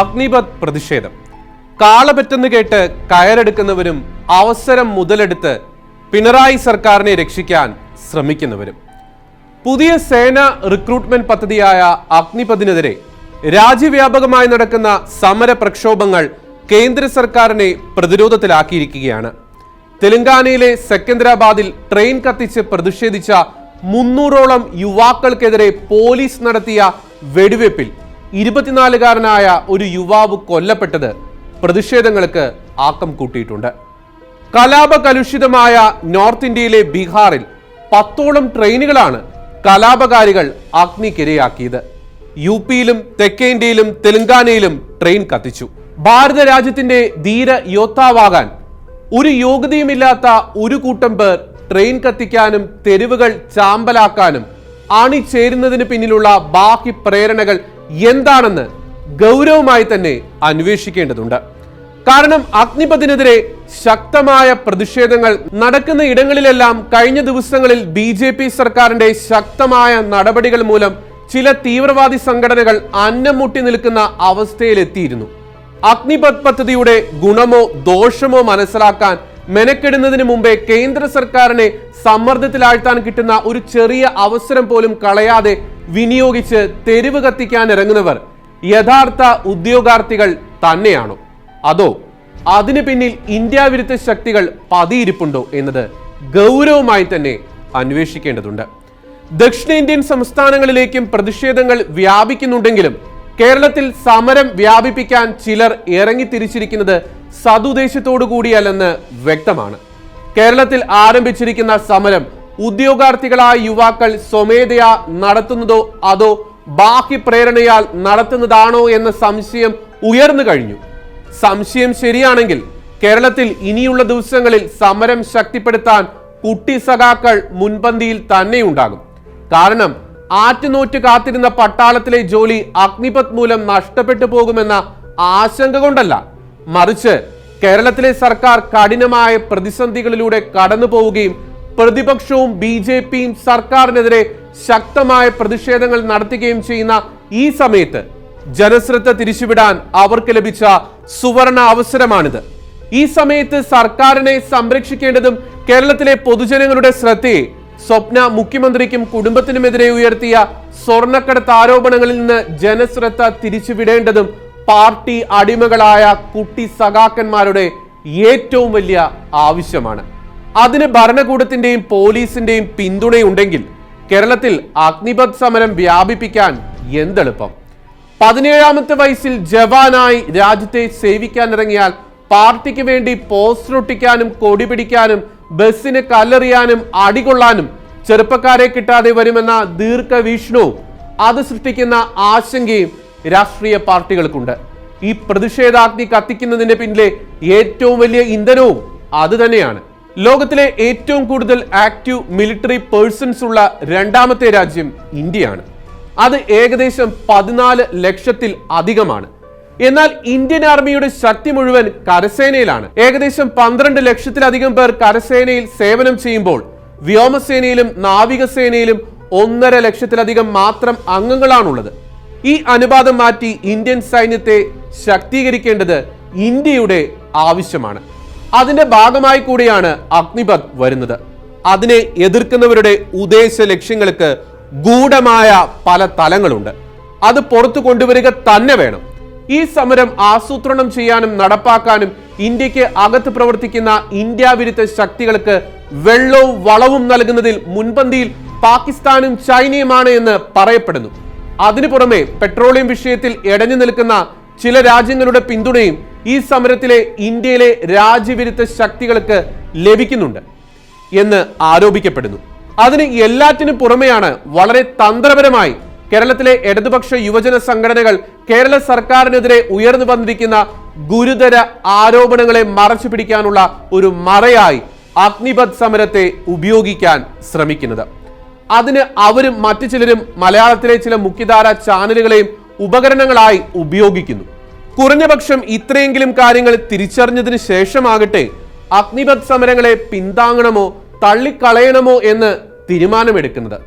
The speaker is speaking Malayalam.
അഗ്നിപത് പ്രതിഷേധം. കാളപറ്റെന്ന് കേട്ട് കയറെടുക്കുന്നവരും അവസരം മുതലെടുത്ത് പിണറായി സർക്കാരിനെ രക്ഷിക്കാൻ ശ്രമിക്കുന്നവരും. പുതിയ സേന റിക്രൂട്ട്മെന്റ് പദ്ധതിയായ അഗ്നിപതിനെതിരെ രാജ്യവ്യാപകമായി നടക്കുന്ന സമര പ്രക്ഷോഭങ്ങൾ കേന്ദ്ര സർക്കാരിനെ പ്രതിരോധത്തിലാക്കിയിരിക്കുകയാണ്. തെലങ്കാനയിലെ സെക്കന്ദരാബാദിൽ ട്രെയിൻ കത്തിച്ച് പ്രതിഷേധിച്ച മുന്നൂറോളം യുവാക്കൾക്കെതിരെ പോലീസ് നടത്തിയ വെടിവെപ്പിൽ ഇരുപത്തിനാലുകാരനായ ഒരു യുവാവ് കൊല്ലപ്പെട്ടത് പ്രതിഷേധങ്ങൾക്ക് ആക്കം കൂട്ടിയിട്ടുണ്ട്. കലാപ കലുഷിതമായ നോർത്ത് ഇന്ത്യയിലെ ബീഹാറിൽ പത്തോളം ട്രെയിനുകളാണ് കലാപകാരികൾ അഗ്നിക്കിരയാക്കിയത്. യു പിയിലും തെക്കേ ഇന്ത്യയിലും തെലങ്കാനയിലും ട്രെയിൻ കത്തിച്ചു. ഭാരത രാജ്യത്തിന്റെ ധീര യോദ്ധാവാകാൻ ഒരു യോഗ്യതയുമില്ലാത്ത ഒരു കൂട്ടം പേർ ട്രെയിൻ കത്തിക്കാനും തെരുവുകൾ ചാമ്പലാക്കാനും അണിചേരുന്നതിന് പിന്നിലുള്ള ബാക്കി പ്രേരണകൾ എന്താണെന്ന് ഗൗരവമായി തന്നെ അന്വേഷിക്കേണ്ടതുണ്ട്. കാരണം അഗ്നിപഥിനെതിരെ ശക്തമായ പ്രതിഷേധങ്ങൾ നടക്കുന്ന ഇടങ്ങളിലെല്ലാം കഴിഞ്ഞ ദിവസങ്ങളിൽ ബി ജെ പി സർക്കാരിന്റെ ശക്തമായ നടപടികൾ മൂലം ചില തീവ്രവാദി സംഘടനകൾ അന്നം മുട്ടി നിൽക്കുന്ന അവസ്ഥയിലെത്തിയിരുന്നു. അഗ്നിപത് പദ്ധതിയുടെ ഗുണമോ ദോഷമോ മനസ്സിലാക്കാൻ മെനക്കെടുന്നതിന് മുമ്പേ കേന്ദ്ര സർക്കാരിനെ സമ്മർദ്ദത്തിലാഴ്ത്താൻ കിട്ടുന്ന ഒരു ചെറിയ അവസരം പോലും കളയാതെ വിനിയോഗിച്ച് തെരുവ് കത്തിക്കാൻ ഇറങ്ങുന്നവർ യഥാർത്ഥ ഉദ്യോഗാർത്ഥികൾ തന്നെയാണോ? അതോ അതിനു പിന്നിൽ ഇന്ത്യ വിരുദ്ധ ശക്തികൾ പതിയിരിപ്പുണ്ടോ എന്നത് ഗൗരവമായി തന്നെ അന്വേഷിക്കേണ്ടതുണ്ട്. ദക്ഷിണേന്ത്യൻ സംസ്ഥാനങ്ങളിലേക്കും പ്രതിഷേധങ്ങൾ വ്യാപിക്കുന്നുണ്ടെങ്കിലും കേരളത്തിൽ സമരം വ്യാപിപ്പിക്കാൻ ചിലർ ഇറങ്ങിത്തിരിച്ചിരിക്കുന്നത് സതുദ്ദേശത്തോടു കൂടിയല്ലെന്ന് വ്യക്തമാണ്. കേരളത്തിൽ ആരംഭിച്ചിരിക്കുന്ന സമരം ഉദ്യോഗാർത്ഥികളായ യുവാക്കൾ സ്വമേധയാ നടത്തുന്നതോ അതോ ബാഹ്യ പ്രേരണയാൽ നടത്തുന്നതാണോ എന്ന സംശയം ഉയർന്നു കഴിഞ്ഞു. സംശയം ശരിയാണെങ്കിൽ കേരളത്തിൽ ഇനിയുള്ള ദിവസങ്ങളിൽ സമരം ശക്തിപ്പെടുത്താൻ കുട്ടി സഖാക്കൾ മുൻപന്തിയിൽ തന്നെയുണ്ടാകും. കാരണം ആറ്റുനോറ്റ് കാത്തിരുന്ന പട്ടാളത്തിലെ ജോലി അഗ്നിപത് മൂലം നഷ്ടപ്പെട്ടു പോകുമെന്ന ആശങ്ക കൊണ്ടല്ല. മറിച്ച് കേരളത്തിലെ സർക്കാർ കഠിനമായ പ്രതിസന്ധികളിലൂടെ കടന്നു പോവുകയും പ്രതിപക്ഷവും ബി ജെ പിയും സർക്കാരിനെതിരെ ശക്തമായ പ്രതിഷേധങ്ങൾ നടത്തുകയും ചെയ്യുന്ന ഈ സമയത്ത് ജനശ്രദ്ധ തിരിച്ചുവിടാൻ അവർക്ക് ലഭിച്ച സുവർണ അവസരമാണിത്. ഈ സമയത്ത് സർക്കാരിനെ സംരക്ഷിക്കേണ്ടതും കേരളത്തിലെ പൊതുജനങ്ങളുടെ ശ്രദ്ധയെ സ്വപ്ന മുഖ്യമന്ത്രിക്കും കുടുംബത്തിനുമെതിരെ ഉയർത്തിയ സ്വർണക്കടത്ത് ആരോപണങ്ങളിൽ നിന്ന് ജനശ്രദ്ധ തിരിച്ചുവിടേണ്ടതും പാർട്ടി അടിമകളായ കുട്ടി സഖാക്കന്മാരുടെ ഏറ്റവും വലിയ ആവശ്യമാണ്. അതിന് ഭരണകൂടത്തിന്റെയും പോലീസിന്റെയും പിന്തുണയുണ്ടെങ്കിൽ കേരളത്തിൽ അഗ്നിപത് സമരം വ്യാപിപ്പിക്കാൻ എന്തെളുപ്പം? പതിനേഴാമത്തെ വയസ്സിൽ ജവാനായി രാജ്യത്തെ സേവിക്കാൻ ഇറങ്ങിയാൽ പാർട്ടിക്ക് വേണ്ടി പോസ്റ്റർ ഒട്ടിക്കാനും കൊടി പിടിക്കാനും ബസ്സിന് കല്ലെറിയാനും അടികൊള്ളാനും ചെറുപ്പക്കാരെ കിട്ടാതെ വരുമെന്ന ദീർഘവീക്ഷണവും അത് സൃഷ്ടിക്കുന്ന ആശങ്കയും രാഷ്ട്രീയ പാർട്ടികൾക്കുണ്ട്. ഈ പ്രതിഷേധാഗ്നി കത്തിക്കുന്നതിന്റെ പിന്നിലെ ഏറ്റവും വലിയ ഇന്ധനവും അത് തന്നെയാണ്. ലോകത്തിലെ ഏറ്റവും കൂടുതൽ ആക്റ്റീവ് മിലിറ്ററി പേഴ്സൺസ് ഉള്ള രണ്ടാമത്തെ രാജ്യം ഇന്ത്യയാണ്. അത് ഏകദേശം പതിനാല് ലക്ഷത്തിൽ അധികമാണ്. എന്നാൽ ഇന്ത്യൻ ആർമിയുടെ ശക്തി മുഴുവൻ കരസേനയിലാണ്. ഏകദേശം പന്ത്രണ്ട് ലക്ഷത്തിലധികം പേർ കരസേനയിൽ സേവനം ചെയ്യുമ്പോൾ വ്യോമസേനയിലും നാവികസേനയിലും ഒന്നര ലക്ഷത്തിലധികം മാത്രം അംഗങ്ങളാണുള്ളത്. ഈ അനുപാതം മാറ്റി ഇന്ത്യൻ സൈന്യത്തെ ശക്തീകരിക്കേണ്ടത് ഇന്ത്യയുടെ ആവശ്യമാണ്. അതിന്റെ ഭാഗമായി കൂടിയാണ് അഗ്നിപത് വരുന്നത്. അതിനെ എതിർക്കുന്നവരുടെ ഉദ്ദേശ ലക്ഷ്യങ്ങൾക്ക് ഗൂഢമായ പല തലങ്ങളുണ്ട്. അത് പുറത്തു കൊണ്ടുവരിക തന്നെ വേണം. ഈ സമരം ആസൂത്രണം ചെയ്യാനും നടപ്പാക്കാനും ഇന്ത്യയ്ക്ക് അകത്ത് പ്രവർത്തിക്കുന്ന ഇന്ത്യ വിരുദ്ധ ശക്തികൾക്ക് വെള്ളവും വളവും നൽകുന്നതിൽ മുൻപന്തിയിൽ പാകിസ്ഥാനും ചൈനയുമാണ് എന്ന് പറയപ്പെടുന്നു. അതിനു പുറമെ പെട്രോളിയം വിഷയത്തിൽ ഇടഞ്ഞു നിൽക്കുന്ന ചില രാജ്യങ്ങളുടെ പിന്തുണയും ഈ സമരത്തിലെ ഇന്ത്യയിലെ രാജ്യവിരുദ്ധ ശക്തികൾക്ക് ലഭിക്കുന്നുണ്ട് എന്ന് ആരോപിക്കപ്പെടുന്നു. അതിന് എല്ലാറ്റിനും പുറമെയാണ് വളരെ തന്ത്രപരമായി കേരളത്തിലെ ഇടതുപക്ഷ യുവജന സംഘടനകൾ കേരള സർക്കാരിനെതിരെ ഉയർന്നു വന്നിരിക്കുന്ന ഗുരുതര ആരോപണങ്ങളെ മറച്ചു പിടിക്കാനുള്ള ഒരു മറയായി അഗ്നിപത് സമരത്തെ ഉപയോഗിക്കാൻ ശ്രമിക്കുന്നത്. അതിന് അവരും മറ്റു ചിലരും മലയാളത്തിലെ ചില മുഖ്യധാര ചാനലുകളെയും ഉപകരണങ്ങളായി ഉപയോഗിക്കുന്നു. കുറഞ്ഞപക്ഷം ഇത്രയെങ്കിലും കാര്യങ്ങൾ തിരിച്ചറിഞ്ഞതിന് ശേഷമാകട്ടെ അഗ്നിപത് സമരങ്ങളെ പിന്താങ്ങണമോ തള്ളിക്കളയണമോ എന്ന് തീരുമാനമെടുക്കുന്നത്.